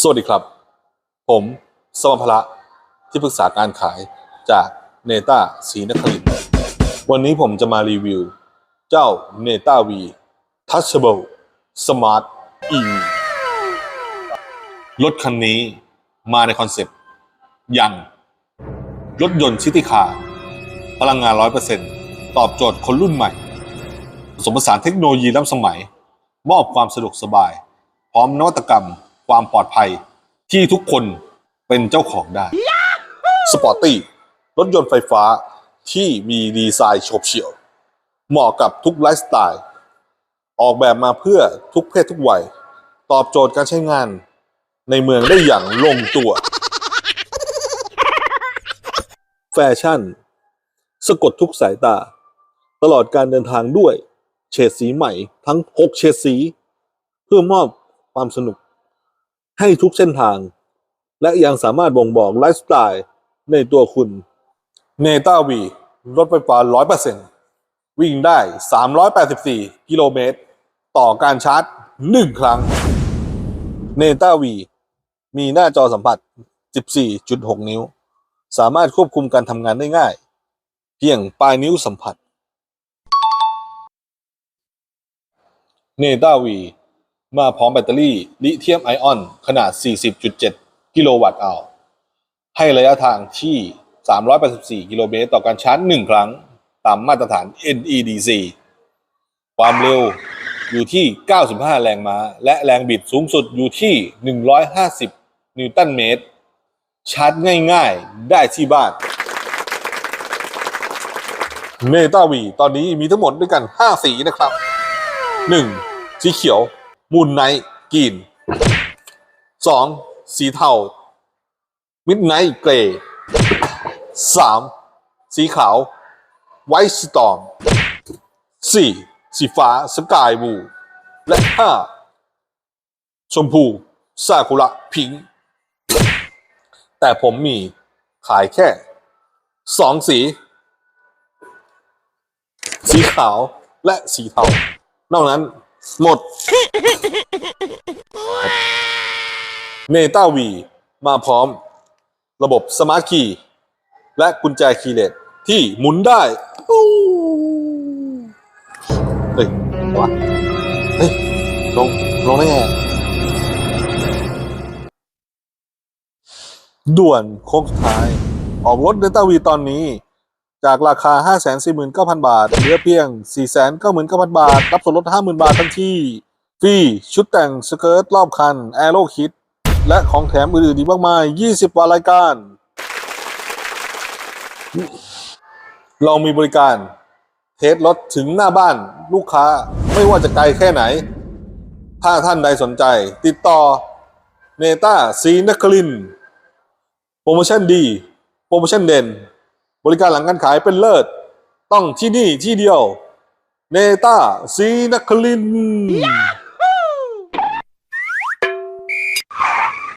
สวัสดีครับ ผมสมภระที่ปรึกษาการขายจากเนต้าศรีนครินวันนี้ผมจะมารีวิว เจ้าเนต้าวี Touchable Smart e รถคันนี้มาในคอนเซ็ปต์ยังรถยนต์ซิตี้คารพลังงาน 100%ตอบโจทย์คนรุ่นใหม่ผสมผสานเทคโนโลยีล้ำสมัย มอบความสะดวกสบาย พร้อมนวัตกรรม ความปลอดภัยที่ทุกคนเป็นเจ้าของได้สปอร์ตี้รถยนต์ไฟฟ้าที่มีดีไซน์โฉบเฉี่ยว เหมาะกับทุกไลฟ์สไตล์ ออกแบบมาเพื่อทุกเพศทุกวัย ตอบโจทย์การใช้งานในเมืองได้อย่างลงตัว แฟชั่น สะกดทุกสายตา ตลอดการเดินทางด้วย เฉดสีใหม่ทั้ง 6 เฉดสี เพื่อมอบความสนุก ให้ทุกเส้นทาง และยังสามารถบ่งบอกไลฟ์สไตล์ในตัวคุณเนต้าวีรถไฟฟ้า 100%วิ่งได้ 384 กิโลเมตร ต่อการชาร์จ 1 ครั้งเนต้าวีมีหน้าจอสัมผัส 14.6 นิ้ว สามารถควบคุมการทำงานได้ง่าย เพียงปลายนิ้วสัมผัสเนต้าวี มาพร้อมแบตเตอรี่ลิเธียมไอออน ขนาด 40.7 กิโลวัตต์อาให้ระยะทางที่ 384 กิโลเมตรต่อการชาร์จ 1 ครั้ง ตามมาตรฐาน NEDC ความเร็วอยู่ที่ 95 แรงม้า และแรงบิดสูงสุดอยู่ที่ 150 นิวตันเมตร ชาร์จง่ายๆ ได้ที่บ้าน เมตาวีตอนนี้มีทั้งหมดด้วยกัน 5 สีนะครับ 1. สีเขียว มูนไนท์กรีน 2. สีเทามิดไนท์เกรย์ 3. สีขาวไวท์สตอม 4. สีฟ้าสกายบูและ 5. ชมพูซากุระพิงค์แต่ผมมีขายแค่2สี สีขาวและสีเทานอกนั้น หมดเนต้าวีมาพร้อม ระบบสมาร์ทคีย์และกุญแจคีย์เลสที่หมุนได้เฮ้ยวะเฮ้ย ลง ลงได้ไงด่วนโค้งสุดท้าย ออกรถเนต้าวีตอนนี้ จากราคา 549,000 บาท เหลือเพียง 499,000 บาท รับส่วนลด 50,000 บาททันทีฟรี ชุดแต่งสเกิร์ตรอบคัน แอโรคิด และของแถมอื่นๆอีกมากมาย 20กว่ารายการ เรามีบริการ เทสรถถึงหน้าบ้านลูกค้าไม่ว่าจะไกลแค่ไหน ถ้าท่านใดสนใจ ติดต่อเนต้าซีนคริน โปรโมชั่นดี โปรโมชั่นเด่น บริการหลังการขายเป็นเลิศ ต้องที่นี่ที่เดียว เนต้าซีนคลิน